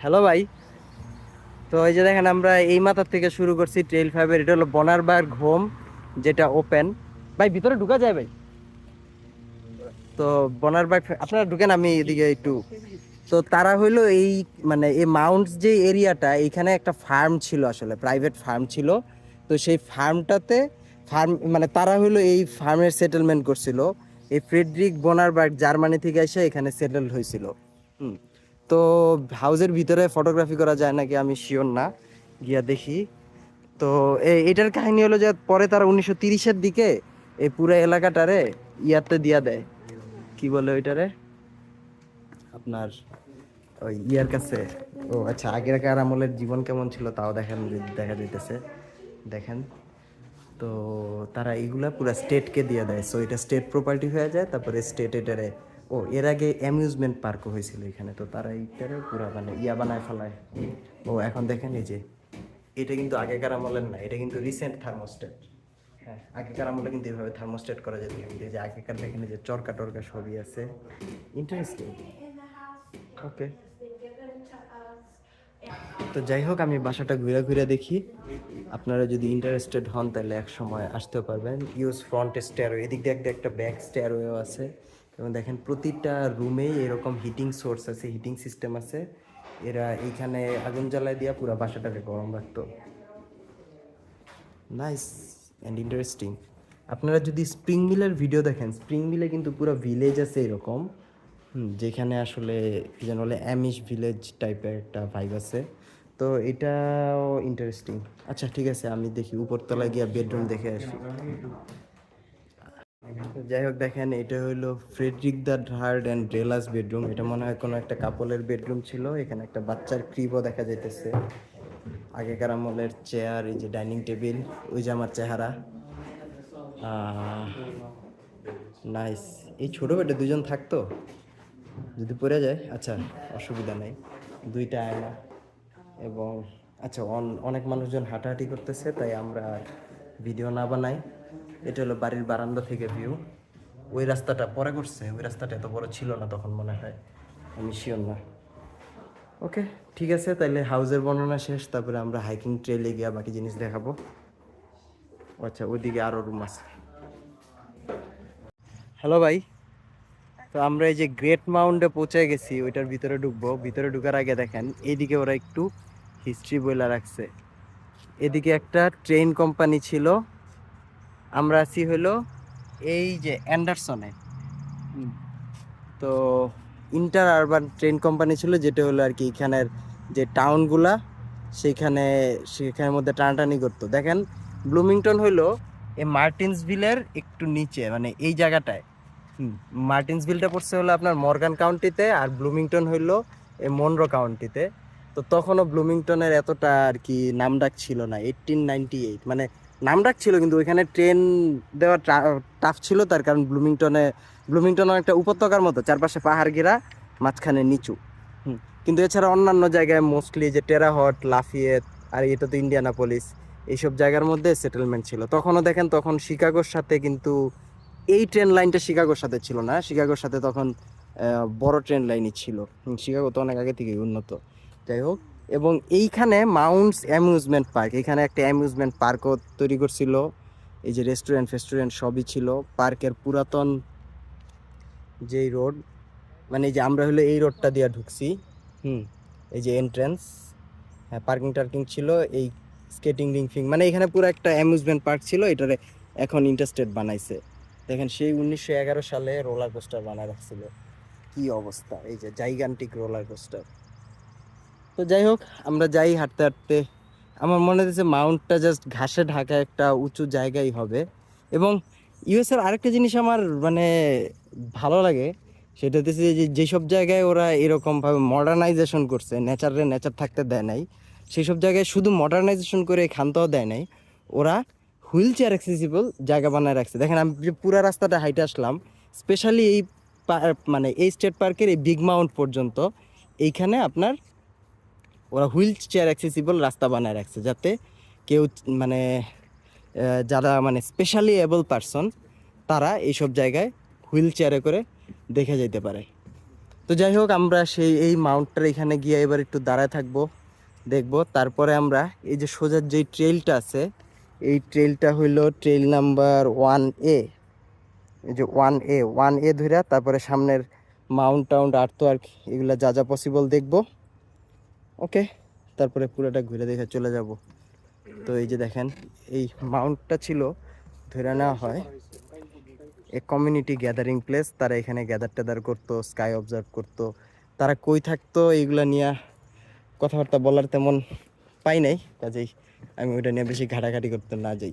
Hello ভাই। তো এই যে দেখেন আমরা এই মাথার থেকে শুরু করছি ট্রেল ফাইভের এটা হলো বনারবার্গ হোম যেটা ওপেন ভাই, ভিতরে ঢুকা যায় ভাই। তো বনারবার্গ আপনারা ঢুকেন, আমি এদিকে একটু। তো তারা হইল এই মানে এই মাউন্টস যে এরিয়াটা, এইখানে একটা ফার্ম ছিল আসলে প্রাইভেট ফার্ম ছিল। তো সেই ফার্মটাতে ফার্ম মানে তারা হইল এই ফার্মের সেটেলমেন্ট করছিল। এই ফ্রেডরিক বোনারবার্গ জার্মানি থেকে এসে এখানে সেটেল হয়েছিল। হুম। তো হাউসের ভিতরে ফটোগ্রাফি করা যায় নাকি আমি শিওর না, গিয়া দেখি। তো এটার কাহিনী হলো যে পরে তারা উনিশশো তিরিশের দিকে এই পুরো এলাকাটারে ইয়াতে দিয়া দেয়। কি বলে ওইটারে? আপনার ওই ইয়ার কাছে। ও আচ্ছা আগেরকার আমলের জীবন কেমন ছিল তাও দেখেন, দেখা যাইতেছে। দেখেন, তো তারা এইগুলা পুরো স্টেটকে দিয়ে দেয়। সো এটা স্টেট প্রপার্টি হয়ে যায়, তারপরে স্টেট এটারে ও, এর আগে অ্যামিউজমেন্ট পার্কও হয়েছিল এখানে, তো তারা এইটারে পুরো মানে ইয়া বানায় ফেলায়। ও, এখন দেখেন এই যে, এটা কিন্তু আগেকার আমলের না, এটা কিন্তু রিসেন্ট থার্মোস্টেট হ্যাঁ আগেকার আমলে কিন্তু এভাবে থার্মোস্টেট করা যেত কিন্তু যে আগেকার দেখেন যে চরকা টরকা সবই আছে। ইন্টারেস্টিং ওকে তো যাই হোক, আমি বাসাটা ঘুরে ঘুরে দেখি। আপনারা যদি ইন্টারেস্টেড হন, তাহলে এক সময় আসতে পারবেন। ইউজ ফ্রন্ট স্টেয়ারওয়ে এদিক দিয়ে একটা ব্যাক স্টেয়ারওয়েও আছে। এবং দেখেন প্রতিটা রুমেই এরকম হিটিং সোর্স আছে হিটিং সিস্টেম আছে। এরা এইখানে আগুন জ্বালায় দিয়া পুরো বাসাটাকে গরম রাখতো। নাইস অ্যান্ড ইন্টারেস্টিং আপনারা যদি স্প্রিং মিলের ভিডিও দেখেন স্প্রিং মিলে কিন্তু পুরো ভিলেজ আছে এরকম। যেখানে আসলে কি যেন বলে অ্যামিশ ভিলেজ টাইপের একটা ভাইব আছে। তো এটাও ইন্টারেস্টিং আচ্ছা ঠিক আছে, আমি দেখি উপরতলায় গিয়ে বেডরুম দেখে আসি। যাই হোক দেখেন এটা হলো ফ্রেডরিক দ্য হার্ড অ্যান্ড ড্রেলাস বেডরুম। এটা মনে হয় কোনো একটা কাপলের বেডরুম ছিল, এখানে একটা বাচ্চার ক্রিবও দেখা যাইতেছে। আগেকার আমলের চেয়ার, এই যে ডাইনিং টেবিল, ওই যে আমার চেহারা। নাইস এই ছোট বেডে দুজন থাকতো? যদি পড়ে যায় আচ্ছা অসুবিধা নেই। দুইটা আয়না এবং আচ্ছা অন- অনেক মানুষজন হাঁটাহাঁটি করতেছে, তাই আমরা ভিডিও না বানাই। এটা হলো বাড়ির বারান্দা থেকে ভিউ ওই রাস্তাটা পরে করছে ওই রাস্তাটা এত বড় ছিল না তখন মনে হয়। আমি শিওর না। ওকে ঠিক আছে তাহলে হাউসের বর্ণনা শেষ, তারপরে আমরা হাইকিং ট্রেলে গিয়ে বাকি জিনিস দেখাবো। আচ্ছা ওইদিকে আরও রুম আছে। হ্যালো ভাই। তো আমরা এই যে গ্রেট মাউন্টে পৌঁছে গেছি, ওইটার ভিতরে ঢুকবো। ভিতরে ঢুকার আগে দেখেন, এইদিকে ওরা একটু হিস্ট্রি বইলা রাখছে। এদিকে একটা ট্রেন কোম্পানি ছিল আমরা আছি হলো এই যে অ্যান্ডারসনে। তো ইন্টার আরবান ট্রেন কোম্পানি ছিল যেটা হলো আর কি এখানের যে টাউনগুলা সেখানে সেখানের মধ্যে টানাটানি করতো। দেখেন ব্লুমিংটন হইল এই মার্টিনসভিলের একটু নিচে মানে এই জায়গাটায়। হুম, মার্টিনসভিলটা পড়ছে হলো আপনার মর্গান কাউন্টিতে আর ব্লুমিংটন হইল এই মনরো কাউন্টিতে তো তখনও ব্লুমিংটনের এতটা আর কি নামডাক ছিল না এইটিন নাইনটি এইট মানে নামডাক ছিল কিন্তু ওইখানে ট্রেন দেওয়া টাফ ছিল তার কারণ ব্লুমিংটনে ব্লুমিংটন একটা উপত্যকার মতো চারপাশে পাহাড় ঘেরা মাঝখানে নিচু। কিন্তু এছাড়া অন্যান্য জায়গায় মোস্টলি যে টেরাহট লাফিয়েত আর এটা তো ইন্ডিয়ানা ইন্ডিয়ানাপলিস এইসব জায়গার মধ্যে সেটেলমেন্ট ছিল। তখনও দেখেন তখন শিকাগোর সাথে কিন্তু এই ট্রেন লাইনটা শিকাগোর সাথে ছিল না। শিকাগোর সাথে তখন বড় ট্রেন লাইনই ছিল। শিকাগো তো অনেক আগে থেকেই উন্নত। যাই হোক এবং এইখানে মাউন্টস অ্যামিউজমেন্ট পার্ক এখানে একটা অ্যামিউজমেন্ট পার্কও তৈরি করছিল। এই যে রেস্টুরেন্ট ফেস্টুরেন্ট সবই ছিল। পার্কের পুরাতন যেই রোড মানে এই যে আমরা হলো এই রোডটা দিয়ে ঢুকছি। হুম। এই যে এন্ট্রান্স হ্যাঁ পার্কিং টার্কিং ছিল এই স্কেটিং রিং ফিং মানে এখানে পুরো একটা অ্যামিউজমেন্ট পার্ক ছিল এটারে এখন ইন্টারস্টেট বানাইছে। দেখেন সেই উনিশশো এগারো সালে রোলার কোস্টার বানায় রাখছিল কি অবস্থা এই যে জাইগান্টিক রোলার কোস্টার তো যাই হোক, আমরা যাই হাঁটতে হাঁটতে। আমার মনে হচ্ছে মাউন্টটা জাস্ট ঘাসে ঢাকা একটা উঁচু জায়গাই হবে। এবং ইউএসের আরেকটা জিনিস আমার মানে ভালো লাগে, সেটা হচ্ছে যে যেসব জায়গায় ওরা এরকমভাবে মডার্নাইজেশন করছে নেচারে নেচার থাকতে দেয় নাই সেই সব জায়গায় শুধু মডার্নাইজেশন করে খানতেও দেয় নাই, ওরা হুইল চেয়ার অ্যাক্সেসিবল জায়গা বানায় রাখছে। দেখেন, আমি যে পুরো রাস্তাটা হাইটে আসলাম স্পেশালি এই মানে এই স্টেট পার্কের এই বিগ মাউন্ট পর্যন্ত, এইখানে আপনার ওরা হুইল চেয়ার অ্যাক্সেসিবল রাস্তা বানায় রাখছে যাতে কেউ মানে যারা মানে স্পেশালি এবল পারসন তারা এইসব জায়গায় হুইল চেয়ারে করে দেখে যেতে পারে। তো যাই হোক, আমরা সেই, এই মাউন্টটার এখানে গিয়ে এবার একটু দাঁড়ায় থাকব, দেখব। তারপরে আমরা এই যে সোজার যে ট্রেলটা আছে, এই ট্রেলটা হইল ট্রেল নাম্বার ওয়ান এ। এই যে ওয়ান এ ওয়ান এ ধরে তারপরে সামনের মাউন্ট টাউন্ট আর এগুলো যা যা পসিবল দেখব। ওকে? তারপরে পুরোটা ঘুরে দেখে চলে যাব। তো এই যে দেখেন, এই মাউন্টটা ছিল, ধরে নেওয়া হয়, এ কমিউনিটি গ্যাদারিং প্লেস তারা এখানে গ্যাদার ট্যাদার করতো স্কাই অবজার্ভ করতো। তারা কই থাকতো, এইগুলা নিয়ে কথাবার্তা বলার তেমন পাই নাই, কাজেই আমি ওইটা নিয়ে বেশি ঘাটাঘাটি করতে না যাই।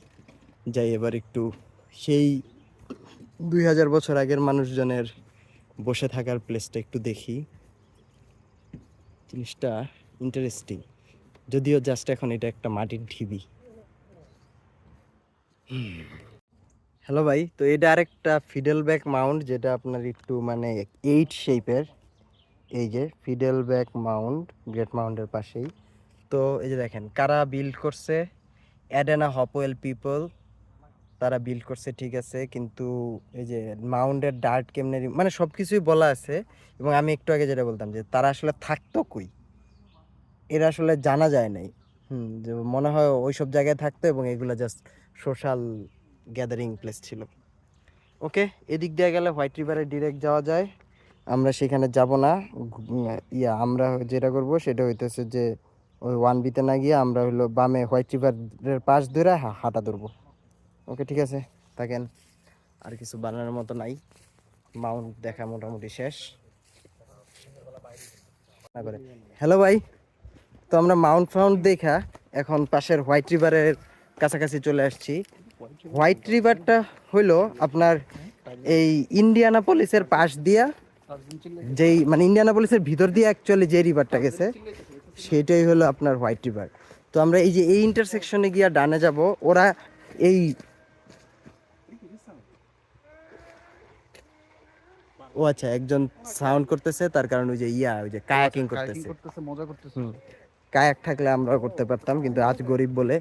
যাই এবার একটু সেই দুই হাজার বছর আগের মানুষজনের বসে থাকার প্লেসটা একটু দেখি। জিনিসটা ইন্টারেস্টিং যদিও জাস্ট এখন এটা একটা মাটির ঢিবি। হ্যালো ভাই, তো এটা আরেকটা ফিডেল ব্যাক মাউন্ট যেটা আপনার একটু মানে এইট শেপের এই যে ফিডেল ব্যাক মাউন্ট গ্রেট মাউন্টের পাশেই। তো এই যে দেখেন, কারা বিল্ড করছে? অ্যাডেনা হপওয়েল পিপল তারা বিল্ড করছে, ঠিক আছে। কিন্তু এই যে মাউন্টের ডার্ট কেমনে মানে সব কিছুই বলা আছে। এবং আমি একটু আগে যেটা বলতাম যে তারা আসলে থাকতো কই? এরা আসলে জানা যায় নাই। হুম, যে মনে হয় ওই সব জায়গায় থাকতো এবং এগুলো জাস্ট সোশ্যাল গ্যাদারিং প্লেস ছিল। ওকে, এদিক দিয়ে গেলে হোয়াইট রিভারে ডিরেক্ট যাওয়া যায়। আমরা সেখানে যাব না। ইয়া, আমরা যেটা করব সেটা হইতেছে যে ওই ওয়ান বিতে না গিয়ে আমরা হলো বামে হোয়াইট রিভারের পাশ ধরে হাঁটা ধরবো। ওকে, ঠিক আছে? থাকেন। আর কিছু বানানোর মতো নাই। মাউন্ট দেখা মোটামুটি শেষ। করে। হ্যালো ভাই। তো আমরা মাউন্ট ফাউন্ট দেখা এখন পাশের হোয়াইট রিভারের কাছাকাছি চলে আসছি। হোয়াইট রিভারটা হইল আপনার এই ইন্ডিয়ানাপলিসের পাশ দিয়া যেই মানে ইন্ডিয়ানাপলিসের ভিতর দিয়ে অ্যাকচুয়ালি যে রিভারটা গেছে সেটাই হলো আপনার হোয়াইট রিভার তো আমরা এই যে এই ইন্টারসেকশনে গিয়া ডানে যাব ওরা এই ও আচ্ছা একজন সাউন্ড করতেছে তার কারণে ওই যে ইয়া ওই যে কায়াকিং করতেছে। করতেছে মজা করতেছে। কায়াক থাকলে আমরা করতে পারতাম, কিন্তু আজ গরিব বলে।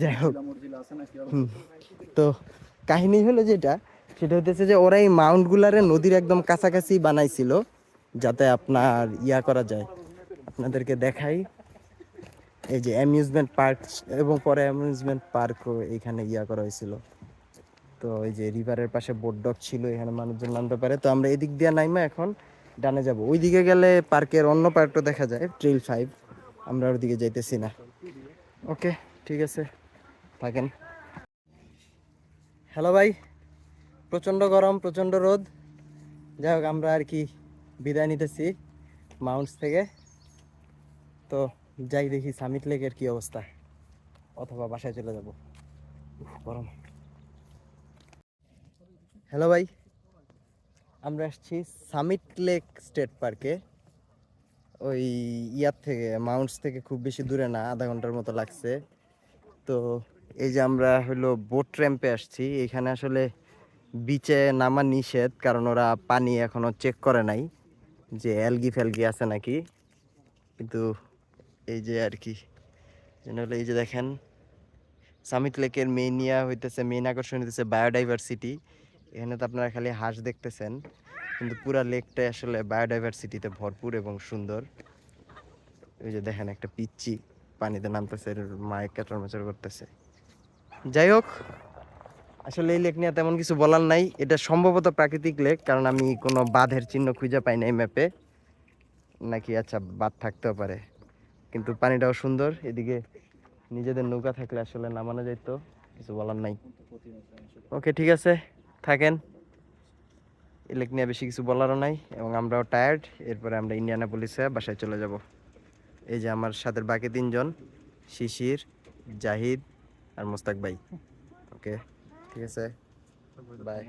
যাই হোক। তো কাহিনী হলো যেটা, সেটা হতেছে যে ওরা এই মাউন্টগুলারে নদীর একদম কাছাকাছি বানাইছিল, যাতে আপনার ইয়া করা যায়। আপনাদেরকে দেখাই। এই যে অ্যামিউজমেন্ট পার্ক এবং পরে অ্যামিউজমেন্ট পার্কও এখানে ইয়া করা হয়েছিল। তো এই যে রিভারের পাশে বোট ডক ছিল, এখানে মানুষজন নামতে পারে। তো আমরা এদিক দিয়ে নাইমা এখন। ডানে যাব। ওইদিকে গেলে পার্কের অন্য পার্কটা দেখা যায়, ট্রিল ফাইভ। আমরা ওদিকে যাইতেছি না। ওকে, ঠিক আছে, থাকেন। হ্যালো ভাই, প্রচণ্ড গরম, প্রচণ্ড রোদ। যাই হোক, আমরা আর কি বিদায় নিতেছি মাউন্টস থেকে। তো যাই দেখি সামিট লেকের কি অবস্থা, অথবা বাসায় চলে যাব। গরম। হ্যালো ভাই আমরা আসছি সামিট লেক স্টেট পার্কে ওই ইয়ার থেকে মাউন্টস থেকে খুব বেশি দূরে না, আধা ঘণ্টার মতো লাগছে। তো এই যে আমরা হলো বোট র্যাম্পে আসছি। এখানে আসলে বিচে নামা নিষেধ, কারণ ওরা পানি এখনও চেক করে নাই যে অ্যালগি ফ্যালগি আছে নাকি। কিন্তু এই যে আর কি হলো, এই যে দেখেন সামিট লেকের মেইন ইয়া হইতেছে মেইন আকর্ষণ হইতেছে বায়োডাইভার্সিটি এখানে তো আপনারা খালি হাঁস দেখতেছেন, কিন্তু পুরা লেকটাই আসলে বায়োডাইভার্সিটিতে ভরপুর এবং সুন্দর। ওই যে দেখেন একটা পিচ্চি পানিতে নামতেছে, এর মায়ে ক্যাটার করতেছে। যাই হোক, আসলে এই লেক নিয়ে তেমন কিছু বলার নাই। এটা সম্ভবত প্রাকৃতিক লেক, কারণ আমি কোনো বাঁধের চিহ্ন খুঁজে পাই নাই ম্যাপে। নাকি আচ্ছা বাঁধ থাকতেও পারে। কিন্তু পানিটাও সুন্দর, এদিকে নিজেদের নৌকা থাকলে আসলে নামানো যেত কিছু বলার নাই। ওকে, ঠিক আছে। থাকেন। ইলেক নিয়ে বেশি কিছু বলারও নাই এবং আমরাও টায়ার্ড এরপরে আমরা ইন্ডিয়ানা পুলিশে বাসায় চলে যাব। এই যে আমার সাথে বাকি তিনজন, শিশির, জাহিদ আর মোস্তাক ভাই। ওকে ঠিক আছে? বাই